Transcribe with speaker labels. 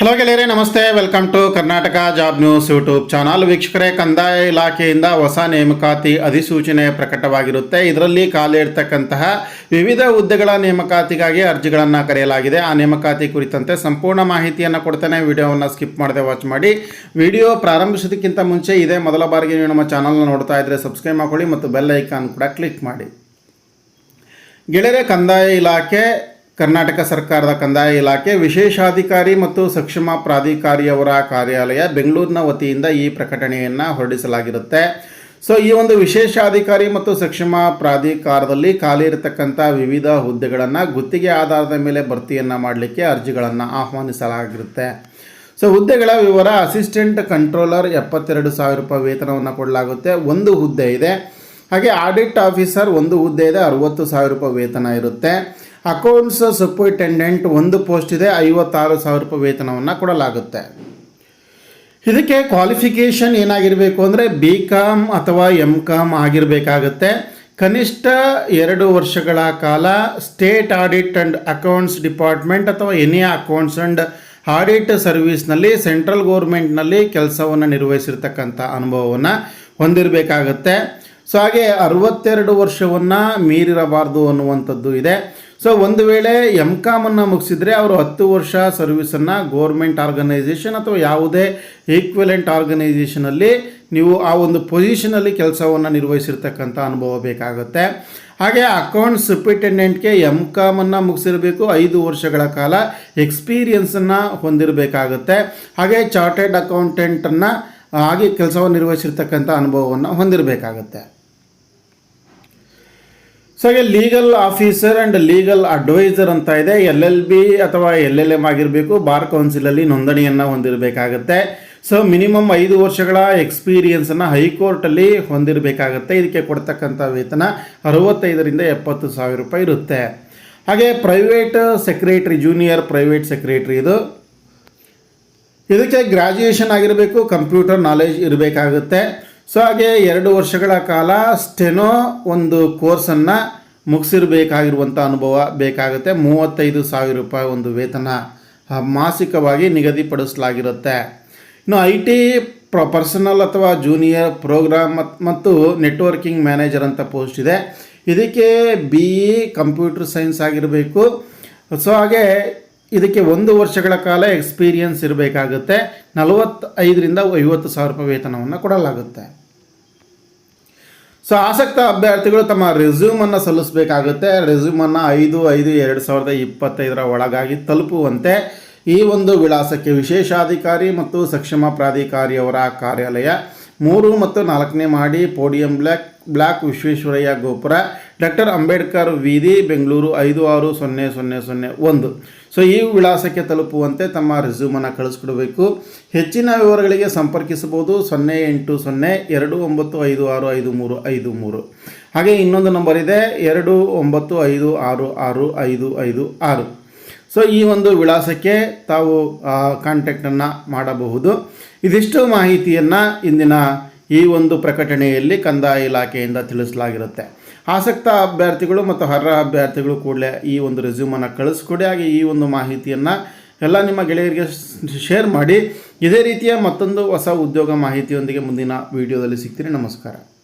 Speaker 1: Hello ಗೆಳೆಯರೆ, ನಮಸ್ತೆ. Welcome to Karnataka job news YouTube channel ವೀಕ್ಷಕರೇ, ಕಂದಾಯ ಇಲಾಖೆಯಿಂದ ಹೊಸ ನೇಮಕಾತಿ ಅಧಿಸೂಚನೆ ಪ್ರಕಟವಾಗಿರುತ್ತೆ. ಇದರಲ್ಲಿ ಖಾಲಿ ಇರ್ತಕ್ಕಂತಹ ವಿವಿಧ ಹುದ್ದೆಗಳ ನೇಮಕಾತಿಗಾಗಿ ಅರ್ಜಿಗಳನ್ನು ಕರೆಯಲಾಗಿದೆ. ಆ ನೇಮಕಾತಿ ಕುರಿತಂತೆ ಸಂಪೂರ್ಣ ಮಾಹಿತಿಯನ್ನು ಕೊಡ್ತೇನೆ. ವಿಡಿಯೋವನ್ನು ಸ್ಕಿಪ್ ಮಾಡದೆ ವಾಚ್ ಮಾಡಿ. ವಿಡಿಯೋ ಪ್ರಾರಂಭಿಸೋದಕ್ಕಿಂತ ಮುಂಚೆ ಇದೇ ಮೊದಲ ಬಾರಿಗೆ ನೀವು ನಮ್ಮ ಚಾನಲ್ನ ನೋಡ್ತಾ ಇದ್ದರೆ ಸಬ್ಸ್ಕ್ರೈಬ್ ಮಾಡ್ಕೊಳ್ಳಿ ಮತ್ತು ಬೆಲ್ ಐಕಾನ್ ಕೂಡ ಕ್ಲಿಕ್ ಮಾಡಿ. ಗೆಳೆಯರೆ, ಕಂದಾಯ ಇಲಾಖೆ ಕರ್ನಾಟಕ ಸರ್ಕಾರದ ಕಂದಾಯ ಇಲಾಖೆ ವಿಶೇಷಾಧಿಕಾರಿ ಮತ್ತು ಸಕ್ಷಮ ಪ್ರಾಧಿಕಾರಿಯವರ ಕಾರ್ಯಾಲಯ ಬೆಂಗಳೂರಿನ ವತಿಯಿಂದ ಈ ಪ್ರಕಟಣೆಯನ್ನು ಹೊರಡಿಸಲಾಗಿರುತ್ತೆ. ಸೊ ಈ ಒಂದು ವಿಶೇಷಾಧಿಕಾರಿ ಮತ್ತು ಸಕ್ಷಮ ಪ್ರಾಧಿಕಾರದಲ್ಲಿ ಖಾಲಿ ಇರತಕ್ಕಂಥ ವಿವಿಧ ಹುದ್ದೆಗಳನ್ನು ಗುತ್ತಿಗೆ ಆಧಾರದ ಮೇಲೆ ಭರ್ತಿಯನ್ನು ಮಾಡಲಿಕ್ಕೆ ಅರ್ಜಿಗಳನ್ನು ಆಹ್ವಾನಿಸಲಾಗಿರುತ್ತೆ. ಸೊ ಹುದ್ದೆಗಳ ವಿವರ ಅಸಿಸ್ಟೆಂಟ್ ಕಂಟ್ರೋಲರ್ ಎಪ್ಪತ್ತೆರಡು ಸಾವಿರ ರೂಪಾಯಿ ವೇತನವನ್ನು ಕೊಡಲಾಗುತ್ತೆ. ಒಂದು ಹುದ್ದೆ ಇದೆ. ಹಾಗೆ ಆಡಿಟ್ ಆಫೀಸರ್ ಒಂದು ಹುದ್ದೆ ಇದೆ. ಅರುವತ್ತು ಸಾವಿರ ರೂಪಾಯಿ ವೇತನ ಇರುತ್ತೆ. ಅಕೌಂಟ್ಸ್ ಸೂಪರಿಂಟೆಂಡೆಂಟ್ ಒಂದು ಪೋಸ್ಟ್ ಇದೆ, ಐವತ್ತಾರು ಸಾವಿರ ರೂಪಾಯಿ ವೇತನವನ್ನು ಕೊಡಲಾಗುತ್ತೆ. ಇದಕ್ಕೆ ಕ್ವಾಲಿಫಿಕೇಷನ್ ಏನಾಗಿರಬೇಕು ಅಂದರೆ ಬಿ ಕಾಮ್ ಅಥವಾ ಎಂ ಕಾಮ್ ಆಗಿರಬೇಕಾಗತ್ತೆ. ಕನಿಷ್ಠ ಎರಡು ವರ್ಷಗಳ ಕಾಲ state audit and accounts department ಅಥವಾ ಎನಿ ಅಕೌಂಟ್ಸ್ ಆ್ಯಂಡ್ ಆಡಿಟ್ ಸರ್ವಿಸ್ನಲ್ಲಿ ಸೆಂಟ್ರಲ್ ಗೌರ್ಮೆಂಟ್ನಲ್ಲಿ ಕೆಲಸವನ್ನು ನಿರ್ವಹಿಸಿರ್ತಕ್ಕಂಥ ಅನುಭವವನ್ನು ಹೊಂದಿರಬೇಕಾಗತ್ತೆ. ಸೊ ಹಾಗೆ ಅರವತ್ತೆರಡು ವರ್ಷವನ್ನು ಮೀರಿರಬಾರ್ದು ಅನ್ನುವಂಥದ್ದು ಇದೆ. ಸೊ ಒಂದು ವೇಳೆ ಎಂ ಕಾಮನ್ನು ಮುಗಿಸಿದರೆ ಅವರು ಹತ್ತು ವರ್ಷ ಸರ್ವಿಸನ್ನು ಗೋರ್ಮೆಂಟ್ ಆರ್ಗನೈಸೇಷನ್ ಅಥವಾ ಯಾವುದೇ ಈಕ್ವಲೆಂಟ್ ಆರ್ಗನೈಸೇಷನಲ್ಲಿ ನೀವು ಆ ಒಂದು ಪೊಸಿಷನಲ್ಲಿ ಕೆಲಸವನ್ನು ನಿರ್ವಹಿಸಿರ್ತಕ್ಕಂಥ ಅನುಭವ ಬೇಕಾಗುತ್ತೆ. ಹಾಗೆ ಅಕೌಂಟ್ ಸೂಪ್ರಿಟೆಂಡೆಂಟ್ಗೆ ಎಂ ಕಾಮನ್ನು ಮುಗಿಸಿರಬೇಕು, ಐದು ವರ್ಷಗಳ ಕಾಲ ಎಕ್ಸ್ಪೀರಿಯನ್ಸನ್ನು ಹೊಂದಿರಬೇಕಾಗುತ್ತೆ. ಹಾಗೆ ಚಾರ್ಟೆಡ್ ಅಕೌಂಟೆಂಟನ್ನು ಹಾಗೆ ಕೆಲಸವನ್ನು ನಿರ್ವಹಿಸಿರ್ತಕ್ಕಂಥ ಅನುಭವವನ್ನು ಹೊಂದಿರಬೇಕಾಗುತ್ತೆ. ಸೊ ಹಾಗೆ legal officer and legal adviser ಅಂತ ಇದೆ. ಎಲ್ ಎಲ್ ಬಿ ಅಥವಾ ಎಲ್ ಎಲ್ ಎಂ ಆಗಿರಬೇಕು ಬಾರ್ ಕೌನ್ಸಿಲಲ್ಲಿ ನೋಂದಣಿಯನ್ನು ಹೊಂದಿರಬೇಕಾಗತ್ತೆ. ಸೊ ಮಿನಿಮಮ್ ಐದು ವರ್ಷಗಳ ಎಕ್ಸ್ಪೀರಿಯನ್ಸನ್ನು ಹೈಕೋರ್ಟಲ್ಲಿ ಹೊಂದಿರಬೇಕಾಗತ್ತೆ. ಇದಕ್ಕೆ ಕೊಡ್ತಕ್ಕಂಥ ವೇತನ ಅರವತ್ತೈದರಿಂದ ಎಪ್ಪತ್ತು ಸಾವಿರ ರೂಪಾಯಿ ಇರುತ್ತೆ. ಹಾಗೆ private secretary junior private secretary ಇದು. ಇದಕ್ಕೆ ಗ್ರ್ಯಾಜುಯೇಷನ್ ಆಗಿರಬೇಕು ಕಂಪ್ಯೂಟರ್ ನಾಲೆಜ್ ಇರಬೇಕಾಗುತ್ತೆ. ಸೊ ಹಾಗೆ ಎರಡು ವರ್ಷಗಳ ಕಾಲ ಸ್ಟೆನೋ ಒಂದು ಕೋರ್ಸನ್ನು ಮುಗಿಸಿರಬೇಕಾಗಿರುವಂಥ ಅನುಭವ ಬೇಕಾಗುತ್ತೆ. ಮೂವತ್ತೈದು ಸಾವಿರ ರೂಪಾಯಿ ಒಂದು ವೇತನ ಮಾಸಿಕವಾಗಿ ನಿಗದಿಪಡಿಸಲಾಗಿರುತ್ತೆ. ಇನ್ನು ಐ ಟಿ ಪ್ರ, ಪರ್ಸನಲ್ ಅಥವಾ ಜೂನಿಯರ್ ಪ್ರೋಗ್ರಾಮ್ ಮತ್- ಮತ್ತು ನೆಟ್ವರ್ಕಿಂಗ್ ಮ್ಯಾನೇಜರ್ ಅಂತ ಪೋಸ್ಟ್ ಇದೆ. ಇದಕ್ಕೆ ಬಿ ಇ, ಕಂಪ್ಯೂಟರ್ ಸೈನ್ಸ್ ಆಗಿರಬೇಕು. ಸೊ ಹಾಗೆ ಇದಕ್ಕೆ ಒಂದು ವರ್ಷಗಳ ಕಾಲ ಎಕ್ಸ್ಪೀರಿಯನ್ಸ್ ಇರಬೇಕಾಗುತ್ತೆ. ನಲವತ್ತೈದರಿಂದ ಐವತ್ತು ಸಾವಿರ ರೂಪಾಯಿ ವೇತನವನ್ನು ಕೊಡಲಾಗುತ್ತೆ. ಸೊ, ಆಸಕ್ತ ಅಭ್ಯರ್ಥಿಗಳು ತಮ್ಮ ರೆಸ್ಯೂಮನ್ನು ಸಲ್ಲಿಸಬೇಕಾಗುತ್ತೆ. ರೆಸ್ಯೂಮನ್ನು ಐದು ಐದು, ಎರಡು ಸಾವಿರದ ಇಪ್ಪತ್ತೈದರ ಒಳಗಾಗಿ ತಲುಪುವಂತೆ ಈ ಒಂದು ವಿಳಾಸಕ್ಕೆ ವಿಶೇಷಾಧಿಕಾರಿ ಮತ್ತು ಸಕ್ಷಮ ಪ್ರಾಧಿಕಾರಿಯವರ ಕಾರ್ಯಾಲಯ ಮೂರು ಮತ್ತು ನಾಲ್ಕನೇ ಮಾಡಿ, ಪೋಡಿಯಂ ಬ್ಲ್ಯಾಕ್ ಬ್ಲ್ಯಾಕ್ ವಿಶ್ವೇಶ್ವರಯ್ಯ ಗೋಪುರ ಡಾಕ್ಟರ್ ಅಂಬೇಡ್ಕರ್ ವೀದಿ, ಬೆಂಗಳೂರು ಐದು ಆರು ಸೊನ್ನೆ ಸೊನ್ನೆ ಸೊನ್ನೆ ಒಂದು. ಸೊ ಈ ವಿಳಾಸಕ್ಕೆ ತಲುಪುವಂತೆ ತಮ್ಮ ರೆಸ್ಯೂಮನ್ನು ಕಳಿಸ್ಕೊಡಬೇಕು. ಹೆಚ್ಚಿನ ವಿವರಗಳಿಗೆ ಸಂಪರ್ಕಿಸಬಹುದು ಸೊನ್ನೆ ಎಂಟು ಸೊನ್ನೆ ಎರಡು ಒಂಬತ್ತು ಐದು ಆರು ಐದು ಮೂರು ಐದು ಮೂರು. ಹಾಗೆ ಇನ್ನೊಂದು ನಂಬರ್ ಇದೆ ಎರಡು ಒಂಬತ್ತು ಐದು ಆರು ಆರು ಐದು ಐದು ಆರು. ಸೊ ಈ ಒಂದು ವಿಳಾಸಕ್ಕೆ ತಾವು ಕಾಂಟ್ಯಾಕ್ಟನ್ನು ಮಾಡಬಹುದು. ಇದಿಷ್ಟು ಮಾಹಿತಿಯನ್ನು ಇಂದಿನ ಈ ಒಂದು ಪ್ರಕಟಣೆಯಲ್ಲಿ ಕಂದಾಯ ಇಲಾಖೆಯಿಂದ ತಿಳಿಸಲಾಗಿರುತ್ತೆ. ಆಸಕ್ತ ಅಭ್ಯರ್ಥಿಗಳು ಮತ್ತು ಅರ್ಹ ಅಭ್ಯರ್ಥಿಗಳು ಕೂಡಲೇ ಈ ಒಂದು ರೆಸ್ಯೂಮನ್ನು ಕಳಿಸ್ಕೊಡಿ. ಹಾಗೆ ಈ ಒಂದು ಮಾಹಿತಿಯನ್ನು ಎಲ್ಲ ನಿಮ್ಮ ಗೆಳೆಯರಿಗೆ ಶೇರ್ ಮಾಡಿ. ಇದೇ ರೀತಿಯ ಮತ್ತೊಂದು ಹೊಸ ಉದ್ಯೋಗ ಮಾಹಿತಿಯೊಂದಿಗೆ ಮುಂದಿನ ವಿಡಿಯೋದಲ್ಲಿ ಸಿಗ್ತೀನಿ. ನಮಸ್ಕಾರ.